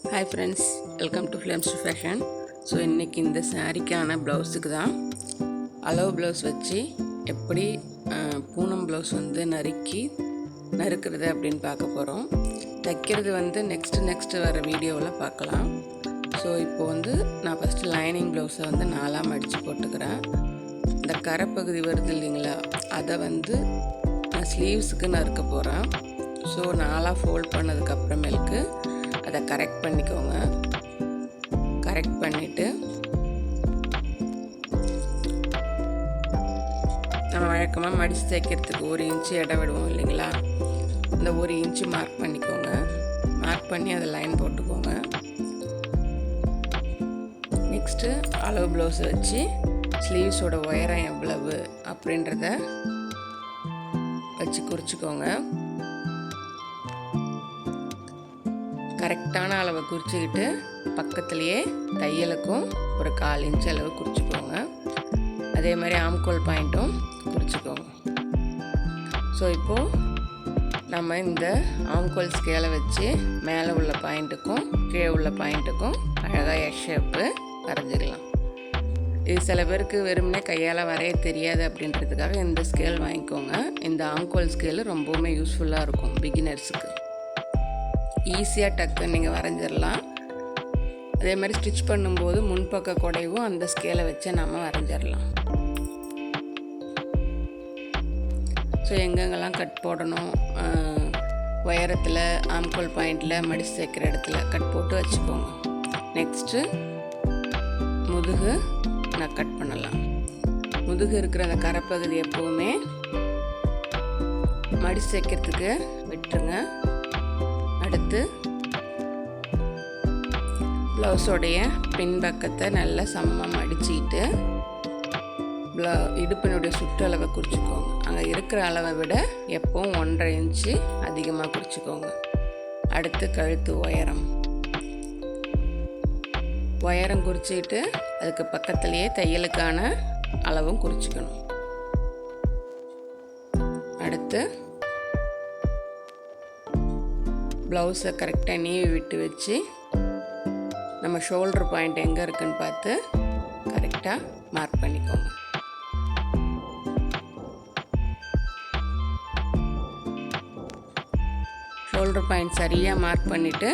Hi friends welcome to films fashion so இன்றைக்கி இந்த சாரீக்கான ப்ளவுஸுக்கு தான் அளவு ப்ளவுஸ் வச்சு எப்படி பூனம் ப்ளவுஸ் வந்து நறுக்கி நறுக்கிறது அப்படின்னு பார்க்க போகிறோம் தைக்கிறது வந்து நெக்ஸ்ட்டு நெக்ஸ்ட்டு வர வீடியோவில் பார்க்கலாம். ஸோ இப்போ வந்து நான் ஃபஸ்ட்டு லைனிங் ப்ளவுஸை வந்து நாலாம் மடித்து போட்டுக்கிறேன். இந்த கரைப்பகுதி வருது இல்லைங்களா அதை வந்து நான் ஸ்லீவ்ஸுக்கு நறுக்க போகிறேன் ஸோ நாலாக ஃபோல்ட் பண்ணதுக்கப்புறமேலுக்கு அதை கரெக்ட் பண்ணிக்கோங்க. கரெக்ட் பண்ணிவிட்டு நம்ம வழக்கமாக மடித்து தைக்கிறதுக்கு ஒரு இன்ச்சு இடம் விடுவோம் இல்லைங்களா? இந்த ஒரு இன்ச்சு மார்க் பண்ணிக்கோங்க. மார்க் பண்ணி அதை லைன் போட்டுக்கோங்க. நெக்ஸ்ட்டு அளவு ப்ளவுஸை வச்சு ஸ்லீவ்ஸோட உயரம் எவ்வளவு அப்படின்றத வச்சு குறிச்சிக்கோங்க. கரெக்டான அளவை குறிச்சிக்கிட்டு பக்கத்துலேயே தையலுக்கும் ஒரு கால் இன்ச் அளவு குறிச்சிக்கோங்க. அதே மாதிரி ஆம்கோல் பாயிண்ட்டும் குறிச்சிக்கோங்க. ஸோ இப்போது நம்ம இந்த ஆம்கோல் ஸ்கேலை வச்சு மேலே உள்ள பாயிண்ட்டுக்கும் கீழே உள்ள பாயிண்ட்டுக்கும் அழகாக எஸ் ஷேப்பு வரைஞ்சிக்கலாம் இது சில பேருக்கு வெறுமனே கையால் வரைய தெரியாது அப்படின்றதுக்காக இந்த ஸ்கேல் வாங்கிக்கோங்க. இந்த ஆம்கோல் ஸ்கேல் ரொம்பவுமே யூஸ்ஃபுல்லாக இருக்கும் பிகினர்ஸுக்கு ஈஸியாக டக்குன்னு நீங்கள் வரைஞ்சிடலாம் அதே மாதிரி ஸ்டிச் பண்ணும்போது முன்பக்க குடைவும் அந்த ஸ்கேலை வச்சு நம்ம வரைஞ்சிடலாம் ஸோ எங்கெங்கெல்லாம் கட் போடணும்? உயரத்தில் ஆம்கோல் பாயிண்டில் மடிச்சு சேர்க்குற இடத்துல கட் போட்டு வச்சுக்கோங்க. நெக்ஸ்ட்டு முதுகு நான் கட் பண்ணலாம். முதுகு இருக்கிற அந்த கரைப்பகுதி எப்போவுமே மடிச்சு சேர்க்கறதுக்கு விட்டுருங்க. அடுத்து ப்ளவுஸோடைய பின்பக்கத்தை நல்லா சமமாக மடிச்சிக்கிட்டு ப்ள இடுப்பினுடைய சுற்றளவை குறிச்சிக்கோங்க. அங்கே இருக்கிற அளவை விட எப்பவும் ஒன்றரை இன்ச்சு அதிகமாக குறிச்சிக்கோங்க. அடுத்து கழுத்து உயரம். உயரம் குறிச்சிக்கிட்டு அதுக்கு பக்கத்துலேயே தையலுக்கான அளவும் குறிச்சிக்கணும். அடுத்து ப்ளவுஸை கரெக்டாக நீவி விட்டு வச்சு நம்ம ஷோல்டர் பாயிண்ட் எங்கே இருக்குன்னு பார்த்து கரெக்டாக மார்க் பண்ணிக்கோங்க. ஷோல்டர் பாயிண்ட் சரியாக மார்க் பண்ணிவிட்டு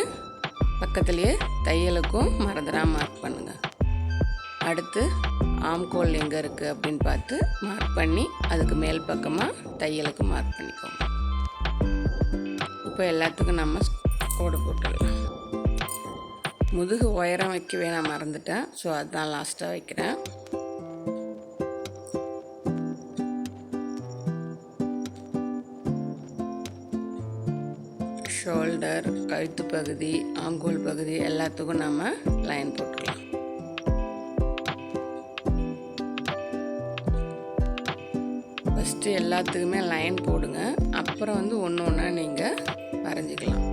பக்கத்துலேயே தையலுக்கும் மறந்துடாமல் மார்க் பண்ணுங்கள் அடுத்து ஆம்கோல் எங்கே இருக்குது அப்படின்னு பார்த்து மார்க் பண்ணி அதுக்கு மேல் பக்கமாக தையலுக்கு மார்க் பண்ணிக்கோங்க. இப்போ எல்லாத்துக்கும் நம்ம கோடு போட்டுடலாம் முதுகு உயரம் வைக்கவே நான் மறந்துட்டேன். ஸோ அதுதான் லாஸ்ட்டாக வைக்கிறேன். ஷோல்டர் கழுத்து பகுதி ஆங்கோல் பகுதி எல்லாத்துக்கும் நம்ம லைன் போட்டுக்கலாம். ஃபஸ்ட்டு எல்லாத்துக்குமே லைன் போடுங்க. அப்புறம் வந்து ஒன்று ஒன்றா நீங்கள் வரைஞ்சிக்கலாம்.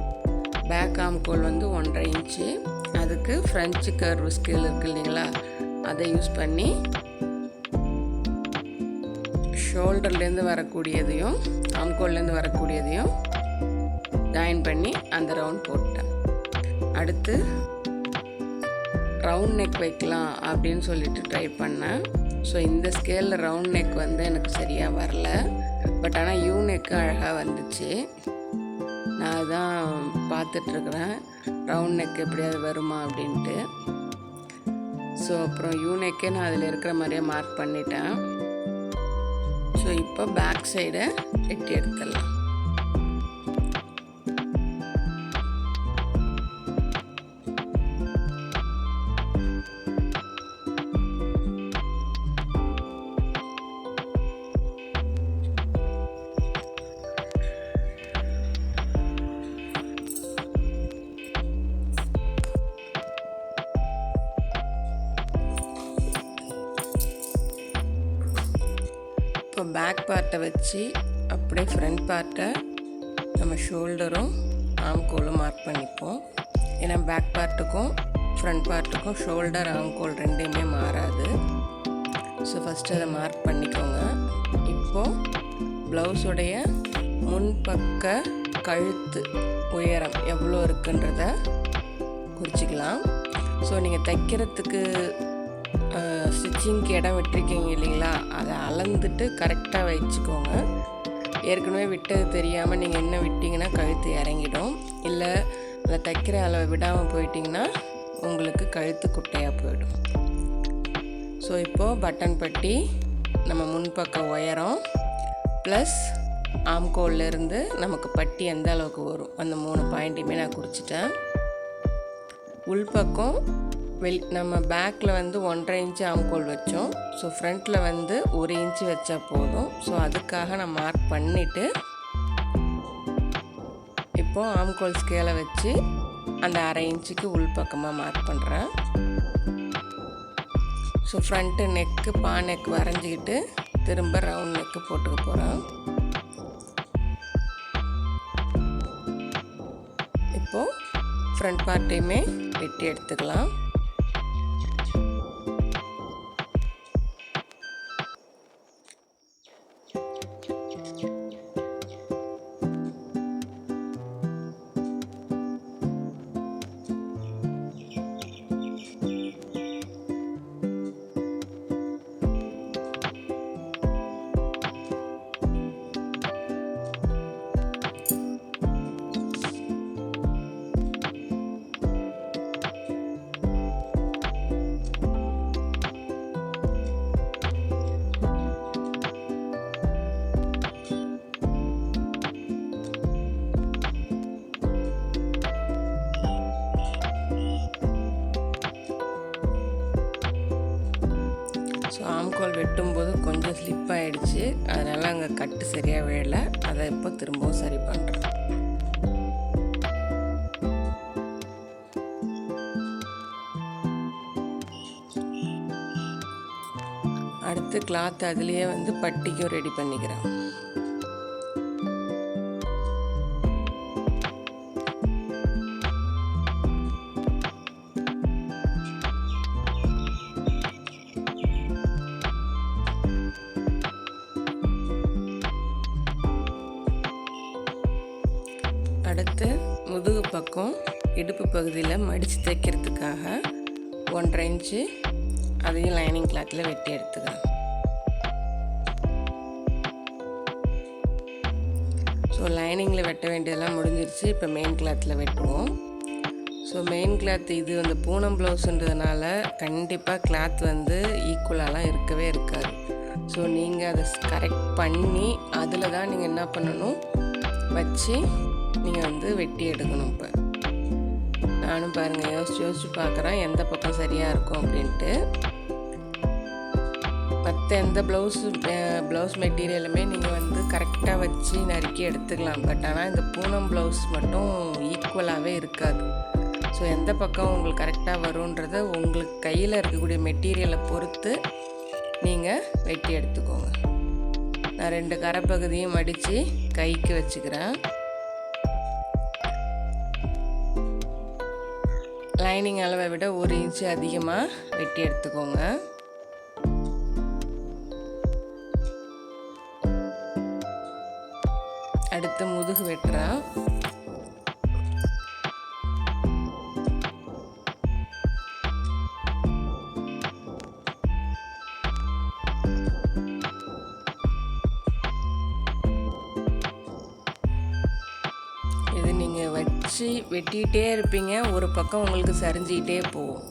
பேக் ஆம்கோல் வந்து ஒன்றரை இன்ச்சு அதுக்கு ஃப்ரெஞ்சு கர்வ் ஸ்கேல் இருக்கு இல்லைங்களா? அதை யூஸ் பண்ணி ஷோல்டர்லேருந்து வரக்கூடியதையும் ஆம்கோல்லேருந்து வரக்கூடியதையும் ஜாயின் பண்ணி அந்த ரவுண்ட் போட்டேன். அடுத்து ரவுண்ட் நெக் வைக்கலாம் அப்படின்னு சொல்லிட்டு ட்ரை பண்ணேன். ஸோ இந்த ஸ்கேலில் ரவுண்ட் நெக் வந்து எனக்கு சரியாக வரல. பட் ஆனால் யூ நெக்கு அழகாக வந்துச்சு. நான் அதான் பார்த்துட்ருக்குறேன். ரவுண்ட் நெக் எப்படியாவது வருமா அப்படின்ட்டு. ஸோ அப்புறம் யூ நெக்கே நான் அதில் இருக்கிற மாதிரியே மார்க் பண்ணிட்டேன். ஸோ இப்போ பேக் சைடை வெட்டி எடுத்துடலாம். இப்போ பேக் பார்ட்டை வச்சு அப்படியே ஃப்ரண்ட் பார்ட்டை நம்ம ஷோல்டரும் ஆம்கோலும் மார்க் பண்ணிப்போம். ஏன்னா பேக் பார்ட்டுக்கும் ஃப்ரண்ட் பார்ட்டுக்கும் ஷோல்டர் ஆம்கோல் ரெண்டுமே மாறாது. ஸோ ஃபஸ்ட்டு அதை மார்க் பண்ணிக்கோங்க. இப்போது ப்ளவுஸுடைய முன்பக்க கழுத்து உயரம் எவ்வளோ இருக்குன்றத குறிச்சிக்கலாம். ஸோ நீங்கள் தைக்கிறதுக்கு ஸ்டிச்சிங்க்கு இடம் விட்டுருக்கீங்க இல்லைங்களா? அதை அளந்துட்டு கரெக்டாக வச்சுக்கோங்க. ஏற்கனவே விட்டது தெரியாமல் நீங்கள் என்ன விட்டிங்கன்னா கழுத்து இறங்கிடும். இல்லை அதை தைக்கிற அளவை விடாமல் போயிட்டிங்கன்னா உங்களுக்கு கழுத்து குட்டையாக போயிடும். ஸோ இப்போது பட்டன் பட்டி நம்ம முன்பக்க உயரம் ப்ளஸ் ஆம்கோல்லேருந்து நமக்கு பட்டி எந்த அளவுக்கு வரும்? அந்த மூணு பாயிண்ட்டையுமே நான் குறிச்சிட்டேன். உள்பக்கம் வெல் நம்ம பேக்கில் வந்து ஒன்றரை இன்ச்சு ஆம்கோல் வச்சோம். ஸோ ஃப்ரண்ட்டில் வந்து ஒரு இன்ச்சு வச்சா போதும். ஸோ அதுக்காக நான் மார்க் பண்ணிவிட்டு இப்போது ஆம்கோல் ஸ்கேலை வச்சு அந்த அரை இன்ச்சுக்கு உள்பக்கமாக மார்க் பண்ணுறேன் ஸோ ஃப்ரண்ட்டு நெக்கு பா நெக் வரைஞ்சிக்கிட்டு திரும்ப ரவுண்ட் நெக்கு போட்டுக்க போகிறோம் இப்போது ஃப்ரண்ட் பார்ட்டையுமே வெட்டி எடுத்துக்கலாம். ஸோ ஆம்கோல் வெட்டும்போது கொஞ்சம் ஸ்லிப் ஆகிடுச்சு அதனால் அங்கே கட்டு சரியாக விழலை. அதை இப்போ திரும்பவும் சரி பண்ணுறேன் அடுத்து கிளாத் அதுலேயே வந்து பட்டிக்கும் ரெடி பண்ணிக்கிறேன் அடுத்து முதுகு பக்கம் இடுப்பு பகுதியில் மடித்து தைக்கிறதுக்காக ஒன்றரை இன்ச்சு அதையும் லைனிங் கிளாத்தில் வெட்டி எடுத்துக்கிறேன் ஸோ லைனிங்கில் வெட்ட வேண்டியதெல்லாம் முடிஞ்சிருச்சு. இப்போ மெயின் கிளாத்தில் வெட்டுவோம். ஸோ மெயின் கிளாத் இது வந்து பூனம் ப்ளவுஸுன்றதுனால கண்டிப்பாக கிளாத் வந்து ஈக்குவலாலாம் இருக்கவே இருக்காது. ஸோ நீங்கள் அதை கரெக்ட் பண்ணி அதில் தான் நீங்கள் என்ன பண்ணணும்? வச்சு நீங்கள் வந்து வெட்டி எடுக்கணும் இப்போ. நானும் பாருங்கள் யோசிச்சு யோசிச்சு பார்க்குறேன் எந்த பக்கம் சரியாக இருக்கும் அப்படின்ட்டு. மற்ற எந்த ப்ளவுஸு ப்ளவுஸ் மெட்டீரியலுமே நீங்கள் வந்து கரெக்டாக வச்சு நறுக்கி எடுத்துக்கலாம். பட் ஆனால் இந்த பூனம் ப்ளவுஸ் மட்டும் ஈக்குவலாகவே இருக்காது. ஸோ எந்த பக்கம் உங்களுக்கு கரெக்டாக வரும்ன்றத உங்களுக்கு கையில் இருக்கக்கூடிய மெட்டீரியலை பொறுத்து நீங்கள் வெட்டி எடுத்துக்கோங்க. நான் ரெண்டு கரைப்பகுதியும் மடித்து கைக்கு வச்சுக்கிறேன். லைனிங் அளவை விட ஒரு இன்ச்சு அதிகமாக வெட்டி எடுத்துக்கோங்க. அடுத்து முதுகு வெட்டுறேன். வெட்டிகிட்டே இருப்பீங்க. ஒரு பக்கம் உங்களுக்கு சரிஞ்சிக்கிட்டே போகும்.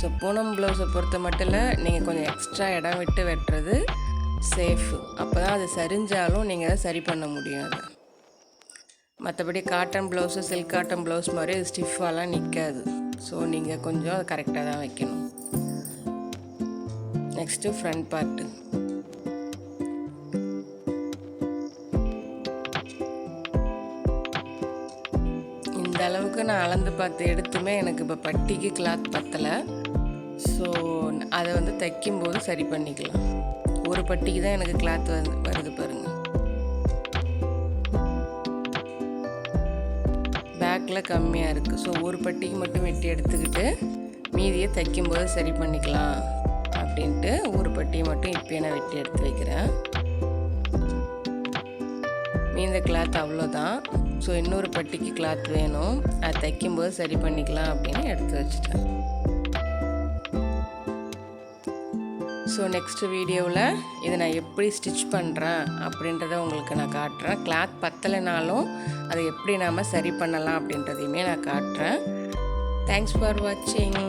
ஸோ பூனம் ப்ளவுஸை பொறுத்த மட்டும் இல்லை நீங்கள் கொஞ்சம் எக்ஸ்ட்ரா இடம் விட்டு வெட்டுறது சேஃபு அப்போ தான் அது சரிஞ்சாலும் நீங்கள் அதை சரி பண்ண முடியும் அது. மற்றபடி cotton blouse silk cotton blouse மாதிரி அது ஸ்டிஃபாலாம் நிற்காது ஸோ நீங்கள் கொஞ்சம் அது கரெக்டாக தான் வைக்கணும். நெக்ஸ்ட்டு ஃப்ரண்ட் பார்ட்டு நான் அளந்து பார்த்து எடுத்துமே எனக்கு இப்போ பட்டிக்கு கிளாத் பத்தலை. ஸோ அதை வந்து தைக்கும்போது சரி பண்ணிக்கலாம். ஒரு பட்டிக்கு தான் எனக்கு கிளாத் வந்து வருது பாருங்கள் பேக்கில் கம்மியாக இருக்குது ஸோ ஒரு பட்டிக்கு மட்டும் வெட்டி எடுத்துக்கிட்டு மீதியை தைக்கும்போது சரி பண்ணிக்கலாம் அப்படின்ட்டு ஒரு பட்டியை மட்டும் இப்போயே நான் வெட்டி எடுத்து வைக்கிறேன். மீந்த கிளாத் அவ்வளோதான் ஸோ இன்னொரு பட்டிக்கு கிளாத் வேணும். அது தைக்கும்போது சரி பண்ணிக்கலாம் அப்படின்னு எடுத்து வச்சுட்டேன். ஸோ நெக்ஸ்ட் வீடியோவில் இதை நான் எப்படி ஸ்டிச் பண்ணுறேன் அப்படின்றத உங்களுக்கு நான் காட்டுறேன். கிளாத் பத்தலைனாலும் அதை எப்படி நாம் சரி பண்ணலாம் அப்படின்றதையுமே நான் காட்டுறேன். தேங்க்ஸ் ஃபார் வாட்சிங்